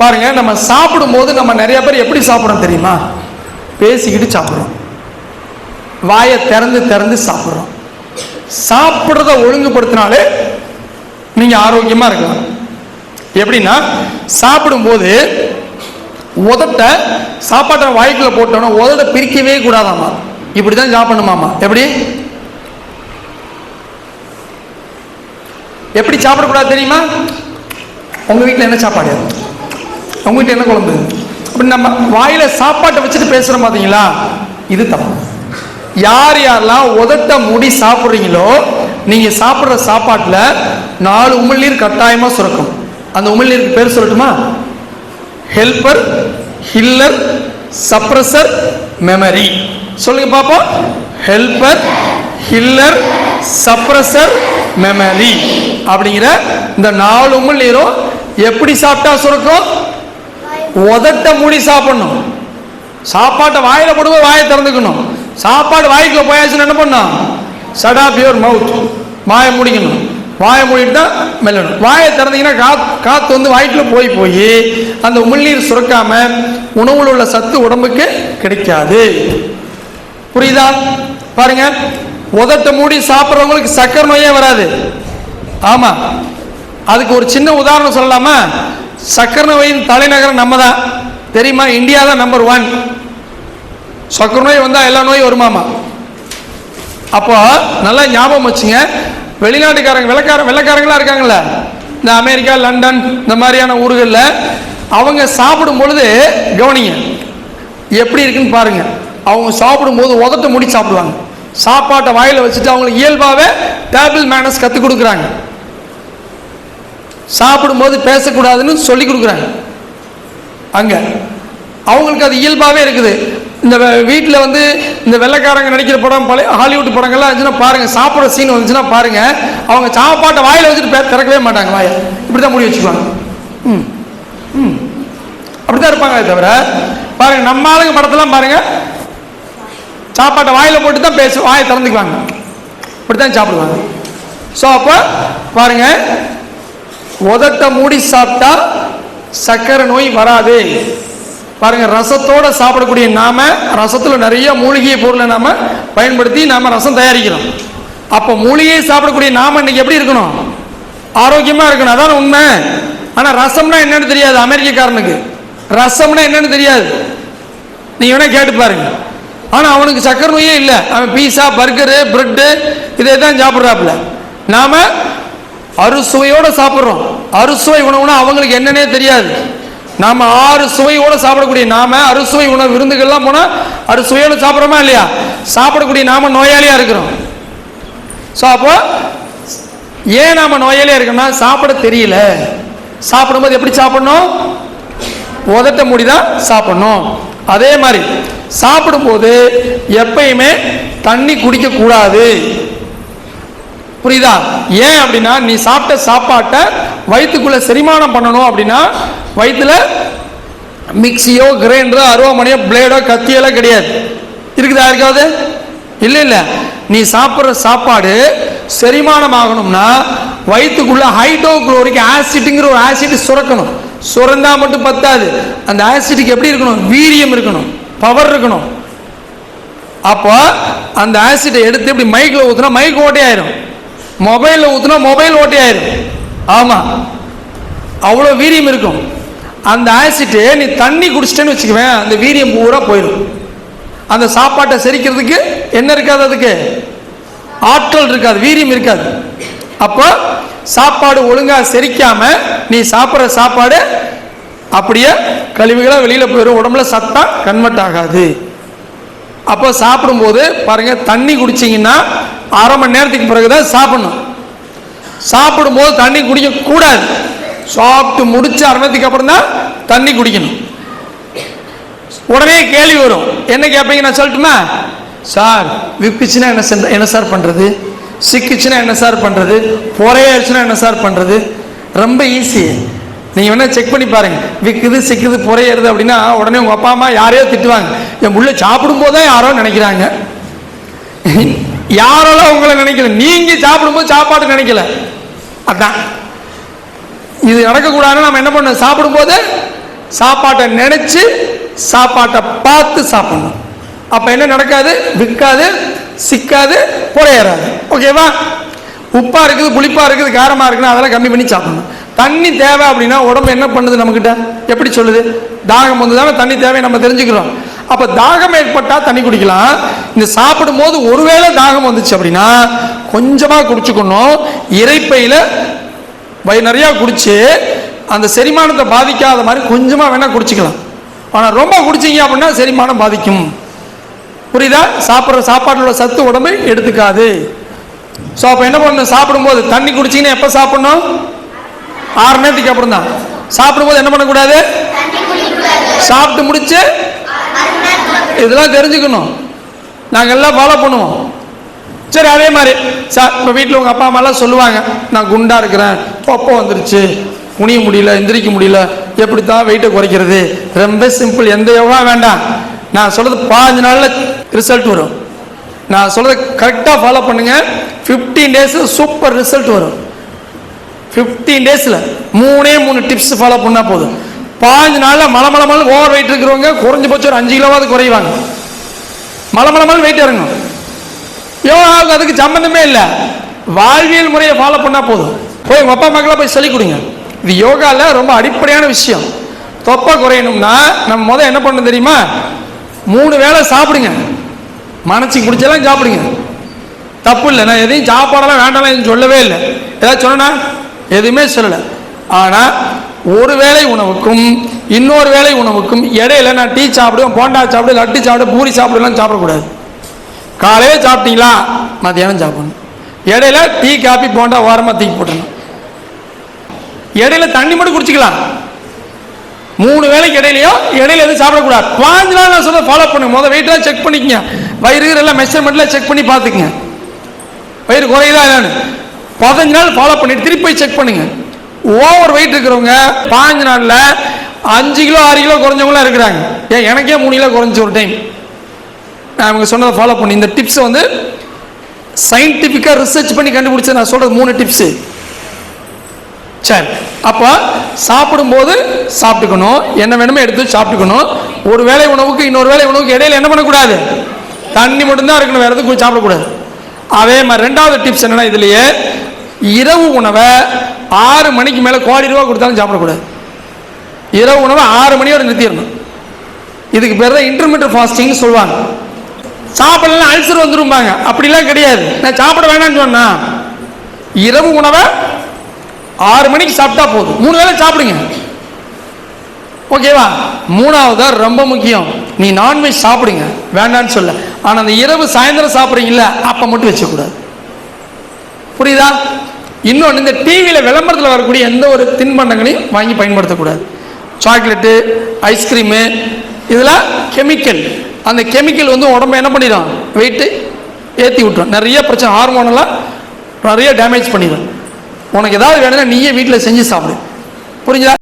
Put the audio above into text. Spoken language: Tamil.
பாருங்க நம்ம சாப்பிடும்போது நம்ம நிறைய பேர் எப்படி சாப்பிட்றோம் தெரியுமா? பேசிக்கிட்டு சாப்பிட்றோம். வாயை திறந்து திறந்து சாப்பிட்றோம். சாப்பிட்றத ஒழுங்குபடுத்தினாலே நீங்கள் ஆரோக்கியமாக இருக்கலாம். எப்படின்னா சாப்பிடும்போது உதட்ட சாப்பாட்டை வாய்க்குள்ள போட்டோன்னா உதட்ட பிரிக்கவே கூடாதாமா? இப்படி தான் சாப்பிடணுமாமா எப்படி? எப்படி சாப்பிடக்கூடாது தெரியுமா? உங்கள் வீட்டில் என்ன சாப்பாடு? உங்ககிட்ட என்ன குழம்பு? அப்படி நம்ம வாயில சாப்பாட்டை வச்சுட்டு பேசுறோம் பாத்தீங்களா? இது தப்பு. யார் யாரெல்லாம் உதட்ட மூடி சாப்பிட்றீங்களோ நீங்க சாப்பிட்ற சாப்பாட்டில் நாலு உமிழ்நீர் கட்டாயமா சுரக்கும். அந்த உமிழ்நீருக்கு பேர் சொல்லட்டுமா? ஹெல்பர் ஹில்லர் சப்ரஸர் மெமரி சொல்லுங்க பாப்போம். ஹெல்பர் ஹில்லர் சப்ரஸர் மெமரி அப்படிங்கிற இந்த நாலு உமிழ்நீரும் எப்படி சாப்பிட்டா சுரக்கும்? உதட்ட மூடி சாப்பிடணும். சாப்பாட்டை வாயில போடும்போது வாயை திறந்துக்கணும். சாப்பாடு வாய்க்குள்ள போயாச்சுன்னு என்ன பண்ணும் சடா பியூர் மவுத் வாயை முடிக்கணும். வாயை மூடிட்டு தான் மெல்லணும். வாயை திறந்தீங்கன்னா காத் காத்து வந்து வாய்க்குள்ள போய் போய் அந்த உமிழ்நீர் சுரக்காம உணவுல உள்ள சத்து உடம்புக்கு கிடைக்காது. புரியுதா? பாருங்க. உதட்ட மூடி சாப்பிட்றவங்களுக்கு சக்கரை நோயே வராது. ஆமா. அதுக்கு ஒரு சின்ன உதாரணம் சொல்லலாமா? சக்கரை நோயின் தலைநகரம் நம்ம தான் தெரியுமா? இந்தியா தான் நம்பர் ஒன் சக்கர நோய் வந்தால் எல்லா நோயும் வருமாமா? அப்போ நல்லா ஞாபகம் வச்சுங்க. வெளிநாட்டுக்காரங்க வெள்ளக்கார வெள்ளக்காரங்களா இருக்காங்கல்ல? இந்த அமெரிக்கா லண்டன் இந்த மாதிரியான ஊர்களில் அவங்க சாப்பிடும் பொழுது கவனிங்க. எப்படி இருக்குன்னு பாருங்க. அவங்க சாப்பிடும்போது உதட்ட முடி சாப்பிடுவாங்க. சாப்பாட்டை வாயில் வச்சுட்டு அவங்களுக்கு இயல்பாகவே டேபிள் மேனஸ் கற்றுக் கொடுக்குறாங்க. சாப்பிடும்போது பேசக்கூடாதுன்னு சொல்லி கொடுக்குறாங்க. அங்கே. அவங்களுக்கு அது இயல்பாகவே இருக்குது. இந்த வீட்டில் வந்து இந்த வெள்ளைக்காரங்க நடிக்கிற படம் பழைய ஹாலிவுட் படங்கள்லாம் இருந்துச்சுன்னா பாருங்கள் சாப்பிட்ற சீன் வந்துச்சுன்னா பாருங்கள் அவங்க சாப்பாட்டை வாயில் வச்சுட்டு பே- திறக்கவே மாட்டாங்க வாயை. இப்படி தான் முடி வச்சுக்குவாங்க. ம். ம். அப்படிதான் இருப்பாங்க தவிர பாருங்கள் நம்ம ஆளுங்க படத்தெல்லாம் பாருங்கள் சாப்பாட்டை வாயில் போட்டு தான் பேசு வாயை திறந்துக்குவாங்க. இப்படி தான் சாப்பிடுவாங்க. ஸோ அப்போ பாருங்கள் உதட்ட மூடி சாப்பிட்டா சக்கரை நோய் வராது. பாருங்க ரசத்தோட சாப்பிடக்கூடிய நாம ரசத்துல நிறைய மூலிகை பொருளை நாம பயன்படுத்தி நாம ரசம் தயாரிக்கிறோம். அப்ப மூலிகையை சாப்பிடக்கூடிய நாம இன்னைக்கு எப்படி இருக்கணும்? ஆரோக்கியமா இருக்கணும். அதான் உண்மை. ஆனா ரசம்னா என்னன்னு தெரியாது அமெரிக்கக்காரனுக்கு. ரசம்னா என்னன்னு தெரியாது. நீங்கள் வேணா கேட்டு பாருங்க. ஆனா அவனுக்கு சக்கரை நோயே இல்லை. அவன் பீஸா பர்கரு பிரெட்டு இதை தான் சாப்பிட்றாப்புல. நாம அறுசுவையோடு சாப்பிட்றோம். அறுசுவை உணவுனா அவங்களுக்கு என்னன்னே தெரியாது. நாம ஆறு சுவையோடு சாப்பிடக்கூடிய நாம அறுசுவை உணவு விருந்துகள்லாம் போனால் அறுசுவையோட சாப்பிட்றோமா இல்லையா? சாப்பிடக்கூடிய நாம நோயாளியாக இருக்கிறோம். ஸோ அப்போ ஏன் நாம நோயாளியாக இருக்கோம்னா சாப்பிட தெரியல. சாப்பிடும்போது எப்படி சாப்பிடணும்? உதட்ட மூடி தான் சாப்பிடணும். அதே மாதிரி சாப்பிடும்போது எப்பயுமே தண்ணி குடிக்கக்கூடாது. புரியுதா? ஏன் அப்படின்னா நீ சாப்பிட்ட சாப்பாட்டை வயிற்றுக்குள்ள செரிமானம் பண்ணணும் அப்படின்னா வயிற்றுல மிக்சியோ கிரைண்டரோ அருவாமனையோ பிளேடோ கத்தியெல்லாம் கிடையாது. இருக்குதா இருக்காது? இல்லை இல்லை. நீ சாப்பிட்ற சாப்பாடு செரிமானம் ஆகணும்னா வயிற்றுக்குள்ள ஹைட்ரோகுளோரிக் ஆசிட்டுங்கிற ஒரு ஆசிட் சுரக்கணும். சுரந்தா மட்டும் பத்தாது. அந்த ஆசிட்டுக்கு எப்படி இருக்கணும்? வீரியம் இருக்கணும். பவர் இருக்கணும். அப்போ அந்த ஆசிட்டை எடுத்து இப்படி மைக்கில் ஊற்றுனா மைக் ஓட்டையாயிரும். மொபைலில் ஊற்றுனா மொபைல் ஓட்டையாயிரும் ஆமாம் அவ்வளோ வீரியம் இருக்கும். அந்த ஆசிட்டு நீ தண்ணி குடிச்சிட்டேன்னு வச்சுக்குவேன் அந்த வீரியம் பூரா போயிடும். அந்த சாப்பாட்டை செரிக்கிறதுக்கு என்ன இருக்காது அதுக்கு? ஆற்றல் இருக்காது வீரியம் இருக்காது. அப்போ சாப்பாடு ஒழுங்காக செரிக்காம நீ சாப்பிட்ற சாப்பாடு அப்படியே கழிவுகளாக வெளியில் போயிடும் உடம்புல சத்தா கன்வெர்ட் ஆகாது. அப்போ சாப்பிடும்போது பாருங்கள் தண்ணி குடிச்சிங்கன்னா அரை மணி நேரத்துக்கு பிறகுதான் சாப்பிடணும். சாப்பிடும்போது தண்ணி குடிக்க கூடாது. சாப்பிட்டு முடிச்சு அரை நேரத்துக்கு அப்புறம் தான் தண்ணி குடிக்கணும். உடனே கேள்வி வரும். என்ன கேட்பீங்க நான் சொல்லட்டுமா? சார் விப்பிச்சுன்னா என்ன என்ன சார் பண்றது? சிக்கிச்சுன்னா என்ன சார் பண்றது? பொறையாச்சுன்னா என்ன சார் பண்றது? ரொம்ப ஈஸி நீங்க வேணா செக் பண்ணி பாருங்க. விற்குது சிக்குது புறையிறது அப்படின்னா உடனே உங்க அப்பா அம்மா யாரையோ திட்டுவாங்க. என் உள்ள சாப்பிடும் தான் யாரோ நினைக்கிறாங்க. யாரெல்லாம் உங்களை நினைக்கல? நீங்க சாப்பிடும்போது சாப்பாடு நினைக்கல. அதான். இது நடக்கக்கூடாதுன்னு நம்ம என்ன பண்ணணும்? சாப்பிடும்போது சாப்பாட்டை நினைச்சு சாப்பாட்டை பார்த்து சாப்பிடணும். அப்ப என்ன நடக்காது? விற்காது சிக்காது புறையேறாது ஓகேவா உப்பா இருக்குது புளிப்பா இருக்குது காரமா இருக்குன்னு அதெல்லாம் கம்மி பண்ணி சாப்பிடணும். தண்ணி தேவை அப்படின்னா உடம்பு என்ன பண்ணுது நம்மக்கிட்ட எப்படி சொல்லுது? தாகம் வந்து தானே தண்ணி தேவை நம்ம தெரிஞ்சுக்கிறோம். அப்போ தாகம் ஏற்பட்டால் தண்ணி குடிக்கலாம். இந்த சாப்பிடும் போது ஒருவேளை தாகம் வந்துச்சு அப்படின்னா கொஞ்சமா குடிச்சுக்கணும். இறைப்பையில வயிறு நிறையா குடிச்சு அந்த செரிமானத்தை பாதிக்காத மாதிரி கொஞ்சமாக வேணால் குடிச்சிக்கலாம். ஆனால் ரொம்ப குடிச்சிங்க அப்படின்னா செரிமானம் பாதிக்கும். புரியுதா? சாப்பிட்ற சாப்பாட்டில் உள்ள சத்து உடம்பு எடுத்துக்காது. ஸோ அப்போ என்ன பண்ணணும்? சாப்பிடும்போது தண்ணி குடிச்சிங்கன்னா எப்போ சாப்பிடணும்? ஆறு நேரத்துக்கு அப்புறம் தான் சாப்பிடும்போது என்ன பண்ணக்கூடாது? சாப்பிட்டு முடிச்சு இதெல்லாம் தெரிஞ்சுக்கணும். நாங்கள் எல்லாம் ஃபாலோ பண்ணுவோம். சரி அதே மாதிரி. சார் இப்போ வீட்டில் உங்கள் அப்பா அம்மாலாம் சொல்லுவாங்க நான் குண்டாக இருக்கிறேன். தொப்பை வந்துருச்சு. குனிய முடியல எந்திரிக்க முடியல. எப்படி தான் வெயிட்டை குறைக்கிறது? ரொம்ப சிம்பிள் எந்த யோகா வேண்டாம். நான் சொல்கிறது பாஞ்சு நாளில் ரிசல்ட் வரும். நான் சொல்கிறது கரெக்டாக ஃபாலோ பண்ணுங்கள் ஃபிஃப்டீன் டேஸில் சூப்பர் ரிசல்ட் வரும். ஃபிஃப்டீன் டேஸில் மூணே மூணு டிப்ஸ் ஃபாலோ பண்ணால் போதும். பாஞ்சு நாளில் மலை மலை மலை ஓவர் வெயிட் இருக்கிறவங்க குறைஞ்சபட்சம் ஒரு அஞ்சு கிலோவாவது குறைவாங்க. மலமளமல் வெயிட் இறங்கும் யோகாவுக்கு அதுக்கு சம்மந்தமே இல்லை. வாழ்வியல் முறையை ஃபாலோ பண்ணால் போதும். போய் உங்கள் அப்பா மக்களை போய் சொல்லிக் கொடுங்க. இது யோகாவில் ரொம்ப அடிப்படையான விஷயம். தொப்பை குறையணும்னா நம்ம முதல் என்ன பண்ணணும் தெரியுமா? மூணு வேளை சாப்பிடுங்க. மனசு குடிச்செல்லாம் சாப்பிடுங்க. தப்பு இல்லை. நான் எதையும் சாப்பாடெல்லாம் வேண்டாம் எதுவும் சொல்லவே இல்லை. ஏதாவது சொன்னா எதுவுமே சொல்லலை. ஆனால் ஒரு வேளை உணவுக்கும் இன்னொரு வேலை உணவுக்கும் இடையில நான் டீ சாப்பிடுவேன் போண்டா சாப்பிடு லட்டு சாப்பிடு பூரி சாப்பிடுலாம் சாப்பிடக்கூடாது. காலையில் சாப்பிட்டீங்களா? மத்தியானம் சாப்பிடணும். இடையில டீ காபி போண்டா ஓரமாக தூக்கி போட்டணும் இடையில தண்ணி மட்டும் குடிச்சிக்கலாம். மூணு வேலைக்கு இடையிலையோ இடையில எதுவும் சாப்பிடக்கூடாது. பாஞ்சு நாள் நான் சொல்ல ஃபாலோ பண்ணுங்க. முதல் வெயிட்லாம் செக் பண்ணிக்கங்க. வயிறு எல்லாம் மெஷர்மெண்ட்லாம் செக் பண்ணி பார்த்துக்குங்க. வயிறு குறையுதா என்னன்னு. பதினஞ்சு நாள் ஃபாலோ பண்ணிட்டு திருப்பி செக் பண்ணுங்க. ஓவர் வெயிட் இருக்கிறவங்க பாஞ்சு நாளில் அஞ்சு கிலோ ஆறு கிலோ குறைஞ்சவங்களாம் இருக்கிறாங்க. ஏன் எனக்கே மூணு கிலோ குறைஞ்சி ஒரு டைம் நான் அவங்க சொன்னதை ஃபாலோ பண்ணி இந்த டிப்ஸை வந்து சயின்டிஃபிக்காக ரிசர்ச் பண்ணி கண்டுபிடிச்ச நான் சொல்கிறது மூணு டிப்ஸு சரி அப்போ சாப்பிடும்போது சாப்பிட்டுக்கணும். என்ன வேணுமோ எடுத்து சாப்பிட்டுக்கணும். ஒரு வேளை உணவுக்கு இன்னொரு வேலை உணவுக்கு இடையில என்ன பண்ணக்கூடாது? தண்ணி மட்டும்தான் இருக்கணும் வேறு எதுவும் சாப்பிடக்கூடாது. அதே மாதிரி ரெண்டாவது டிப்ஸ் என்னென்னா இதுலேயே இரவு உணவை ஆறு மணிக்கு மேலே கோடி ரூபா கொடுத்தாலும் சாப்பிடக்கூடாது. இரவு உணவை ஆறு மணியோட நிறுத்திடணும். இதுக்கு பேர் தான் இன்டர்மீடியட் ஃபாஸ்டிங் சொல்லுவாங்க. சாப்பிடலாம் அல்சர் வந்துரும்பாங்க. அப்படிலாம் கிடையாது. நான் சாப்பிட வேணாம்னு சொன்னா இரவு உணவை ஆறு மணிக்கு சாப்பிட்டா போதும். மூணு வேளை சாப்பிடுங்க. ஓகேவா? மூணாவது ரொம்ப முக்கியம். நீ நான்வெஜ் சாப்பிடுங்க. வேண்டான்னு சொல்ல. ஆனால் அந்த இரவு சாயந்தரம் சாப்பிட்றீங்கள அப்போ மட்டும் வச்சக்கூடாது. புரியுதா? இன்னொன்று இந்த டிவியில் விளம்பரத்தில் வரக்கூடிய எந்த ஒரு தின்பண்டங்களையும் வாங்கி பயன்படுத்தக்கூடாது. சாக்லேட்டு ஐஸ்கிரீமு இதெல்லாம் கெமிக்கல் அந்த கெமிக்கல் வந்து உடம்ப என்ன பண்ணிடும்? வெயிட்டு ஏற்றி விட்டுரும். நிறைய பிரச்சனை ஹார்மோனெல்லாம் நிறைய டேமேஜ் பண்ணிடும். உனக்கு ஏதாவது வேணும்னா நீயே வீட்டில் செஞ்சு சாப்பிடு. புரிஞ்சுதா?